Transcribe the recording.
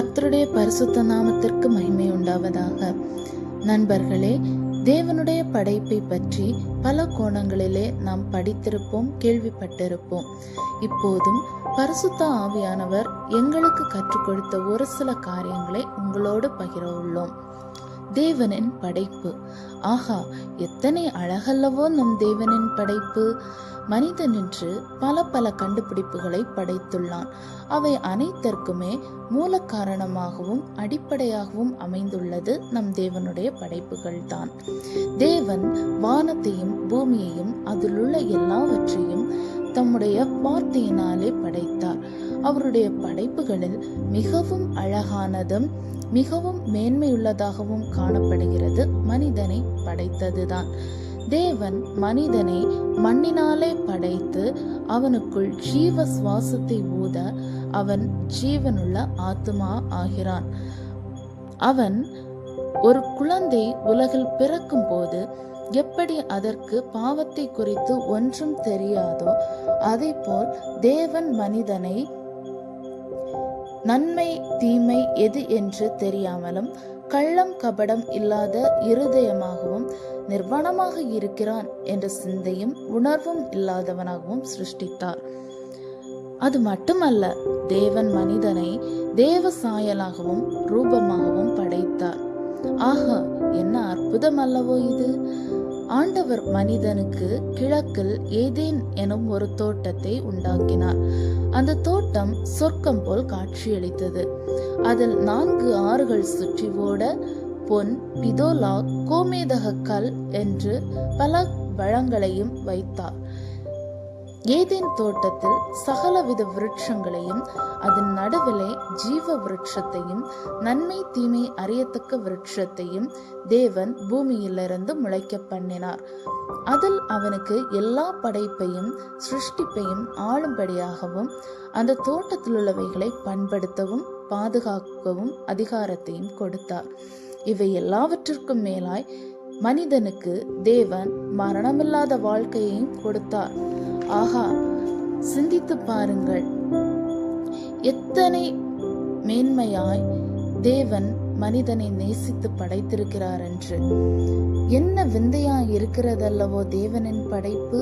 கர்த்தருடைய பரிசுத்த நாமத்திற்கு மகிமை உண்டாவதாக. நண்பர்களே தேவனுடைய படைப்பை பற்றி பல கோணங்களிலே நாம் படித்திருப்போம் கேள்விப்பட்டிருப்போம். இப்போதும் பரிசுத்த ஆவியானவர் எங்களுக்கு கற்றுக் கொடுத்த ஒரு சில காரியங்களை உங்களோடு பகிர உள்ளோம். தேவனின் படைப்பு. ஆஹா எத்தனை அழகல்லவோ நம் தேவனின் படைப்பு. மனிதன் என்று பல பல கண்டுபிடிப்புகளை படைத்துள்ளான். அவை அனைத்திற்குமே மூல காரணமாகவும் அடிப்படையாகவும் அமைந்துள்ளது நம் தேவனுடைய படைப்புகள் தான் தேவன் வானத்தையும் பூமியையும் அதிலுள்ள எல்லாவற்றையும் தம்முடைய வார்த்தையினாலே படைத்தார். அவருடைய படைப்புகளில் மிகவும் அழகானதும் மிகவும் மேன்மையுள்ளதாகவும் காணப்படுகிறது. மனிதனை படைத்ததுதான். தேவன் மனிதனை மண்ணினாலே படைத்து அவனுக்குள் ஜீவ சுவாசத்தை ஊத அவன் ஜீவனுள்ள ஆத்மா ஆகிறான். அவன் ஒரு குழந்தை உலகில் பிறக்கும் போது எப்படி அதற்கு பாவத்தை குறித்து ஒன்றும் தெரியாதோ அதே போல் தேவன் மனிதனை நன்மை தீமை எது என்று தெரியாமலும் கள்ளம் கபடம் இல்லாத இருதயமாகவும் நிர்வாணமாக இருக்கிறான் என்ற சிந்தையும் உணர்வும் இல்லாதவனாகவும் சிருஷ்டித்தார். அது மட்டுமல்ல தேவன் மனிதனை தேவ சாயலாகவும் ரூபமாகவும் படைத்தார். ஆக என்ன அற்புதம் அல்லவோ இது? ஆண்டவர் மனிதனுக்கு கிழக்கில் ஏதேன் எனும் ஒரு தோட்டத்தை உண்டாக்கினார். அந்த தோட்டம் சொர்க்கம் போல் காட்சியளித்தது. அதில் நான்கு ஆறுகள் சுற்றி ஓட பொன் பிதோலா கோமேதக கல் என்று பல வளங்களையும் வைத்தார். ஏதேன் தோட்டத்தில் சகலவித விருட்சங்களையும் அதன் நடுவிலே ஜீவ விருட்சத்தையும் நன்மை தீமை அறியத்தக்க விருட்சத்தையும் தேவன் பூமியிலிருந்து முளைக்க பண்ணினார். அதில் அவனுக்கு எல்லா படைப்பையும் சிருஷ்டிப்பையும் ஆளும்படியாகவும் அந்த தோட்டத்தில் உள்ளவைகளை பண்படுத்தவும் பாதுகாக்கவும் அதிகாரத்தையும் கொடுத்தார். இவை எல்லாவற்றிற்கும் மேலாய் மனிதனுக்கு தேவன் மரணமில்லாத வாழ்க்கையையும் கொடுத்தார். ஆஹா சிந்தித்து பாருங்கள். எத்தனை மேன்மையாய் தேவன் மனிதனை நேசித்து படைத்திருக்கிறார் என்று. என்ன விந்தையாய் இருக்கிறதல்லவோ தேவனின் படைப்பு?